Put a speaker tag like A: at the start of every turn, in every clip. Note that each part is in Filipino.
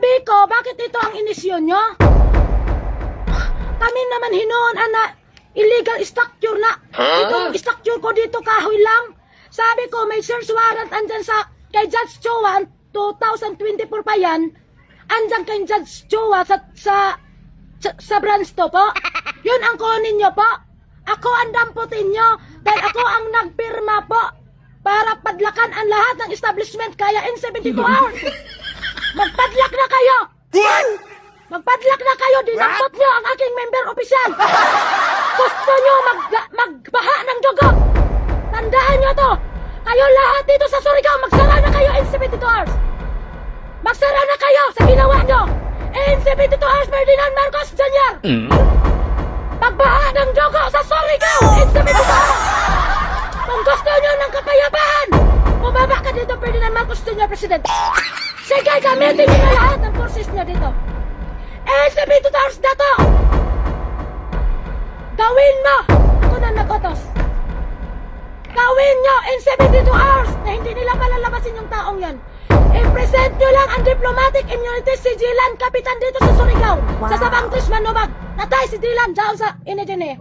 A: Sabi ko, bakit ito ang inisyon nyo? Kami naman hinoon, ana, illegal structure na. Itong structure ko dito kahoy lang. Sabi ko, may search warrant andyan sa, kay Judge Chua, 2024 pa yan. Andyan kay Judge Chua sa, sa, sa, sa branch to po. Yun ang kunin nyo po. Ako ang damputin nyo dahil ako ang nagpirma po para padlakan ang lahat ng establishment kaya in 72 hours. Magpadlak na kayo! Magpadlak na kayo! Dinampot nyo ang aking member opisyal! Gusto nyo mag, magbaha ng dugo! Tandaan nyo to! Kayo lahat dito sa Surigao, magsara na kayo in 72 hours! Magsara na kayo sa ginawa nyo! In 72 hours, Ferdinand Marcos Jr. Magbaha ng dugo sa Surigao in 72 hours! Kung gusto nyo ng kapayapaan, bumaba ka dito, Ferdinand Marcos Jr. President. Sige, gamitin nyo na lahat ng forces nyo dito. Eh, 72 hours na to! Gawin mo! Ako na nag-utos. Gawin nyo in 72 hours na hindi nila malalabasin yung taong yan. I-present nyo lang ang diplomatic immunity si Jilan, kapitan dito sa Surigao. Sa Sabang Tris Manubag. Natay si Dilan, dyan sa Inedine.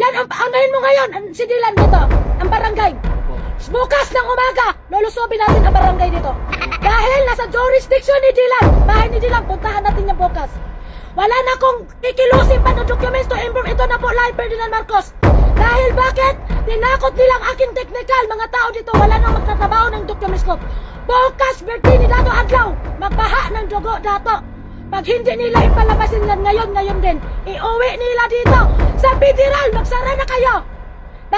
A: Yan, ang paunahin mo ngayon, ang si Dilan dito, ang barangay. Bukas ng umaga, lulusobin natin ang barangay dito. Dahil nasa jurisdiction ni Dilan, bahay ni Dilan, puntahan natin yung bukas. Wala na akong kikilusin pa ng documents to improve. Ito na po live Ferdinand Marcos. Dahil bakit? Tinakot nilang aking technical. Mga tao dito, wala nang magtatrabaho ng documents ko. Bukas, birthday ni Dato Adlaw. Magbaha ng dugo, Dato. Pag hindi nila ipalabasin yan ngayon, ngayon din, iuwi nila dito. Sa federal, magsara na kayo.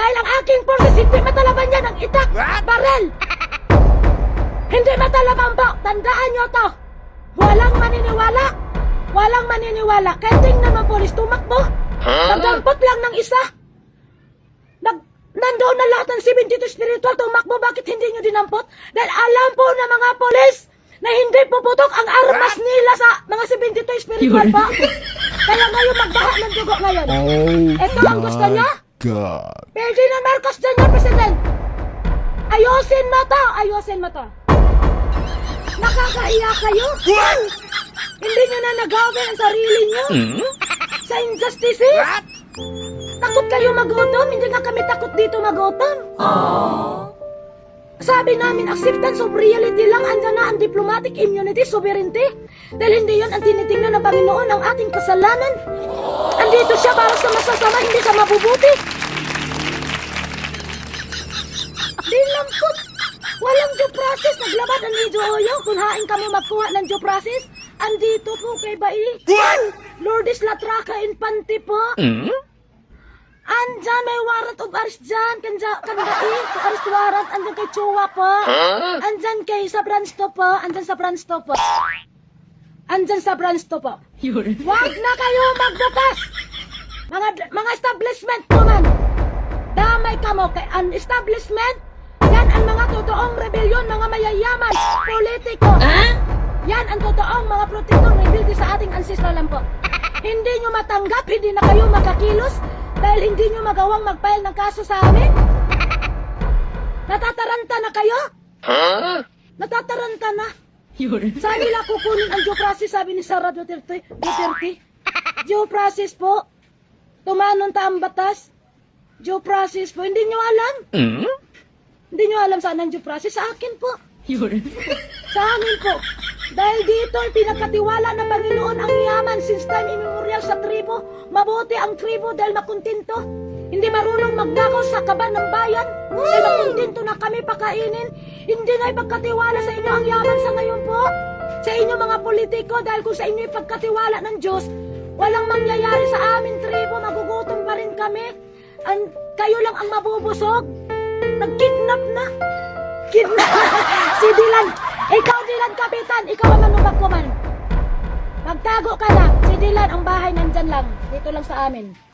A: Dahil ang aking forces, hindi matalaban yan ng itak, barel. Hindi matalaban po. Tandaan nyo to. Walang maniniwala. Walang maniniwala. Kaya tingnan mo, polis, tumakbo. Nagdampot lang ng isa. Nag, nandoon na lahat ng 72 spiritual, tumakbo. Bakit hindi nyo dinampot? Dahil alam po ng mga polis na hindi puputok ang armas nila sa mga 72 spiritual po. Kaya ngayon magbaha ng dugo ngayon.
B: Oh
A: Ito ang gusto niya?
B: God.
A: Ferdinand Marcos Jr. President. Ayusin mo to! Ayusin mo to! Nakakaiyak kayo? Hindi nyo na nagawin ang sarili nyo? Sa injustice? Takot kayo magutom? Hindi nga kami takot dito magutom. Sabi namin, acceptance of reality lang, andyan na ang diplomatic immunity, sovereignty. Dahil hindi yon ang tinitingnan ng Panginoon ang ating kasalanan. Andito siya para sa masasama, hindi sa mabubuti. Dinampot! Walang due process. Naglabad ang medyo oyo. Kung hain ka mo magkuha ng due process, andito po kay Bai. Lourdes Latraca Infante po. Andyan, may warrant of arrest dyan. Kanja, kandai, arrest warrant. Andyan kay Chua po. Andyan kay sa branch to po. Andyan sa branch to po. Andyan sa branch to po. Huwag na kayo magbukas! Mga, mga establishment po man. Damay ka mo kay an establishment. Yan ang mga totoong rebellion, mga mayayaman, politiko. Yan ang totoong mga protector rebelde sa ating ancestral land po. hindi nyo matanggap, hindi na kayo makakilos dahil hindi nyo magawang mag-file ng kaso sa amin. Natataranta na kayo? Natataranta na. Saan nila kukunin ang due process, sabi ni Sara Duterte? Duterte? Due process po. Tumanon ta ang batas. Due process po. Hindi nyo alam? Hindi nyo alam saan ang due process? Sa akin po. Sa amin po. Dahil dito ay pinagkatiwala ng Panginoon yaman since time immemorial sa tribo. Mabuti ang tribo dahil makontento. Hindi marunong magnakaw sa kaban ng bayan. Dahil makontento na kami pakainin. Hindi na ipagkatiwala sa inyo ang yaman sa ngayon po. Sa inyo mga politiko dahil kung sa inyo ipagkatiwala ng Diyos, walang mangyayari sa amin tribo. Magugutom pa rin kami. Ang, kayo lang ang mabubusog. Nag-kidnap na. Kidnap. si Dylan. Ikaw, Dylan, kapitan. Ikaw ang manubag ko man. Magtago ka na. Si Dylan, ang bahay nandyan lang. Dito lang sa amin.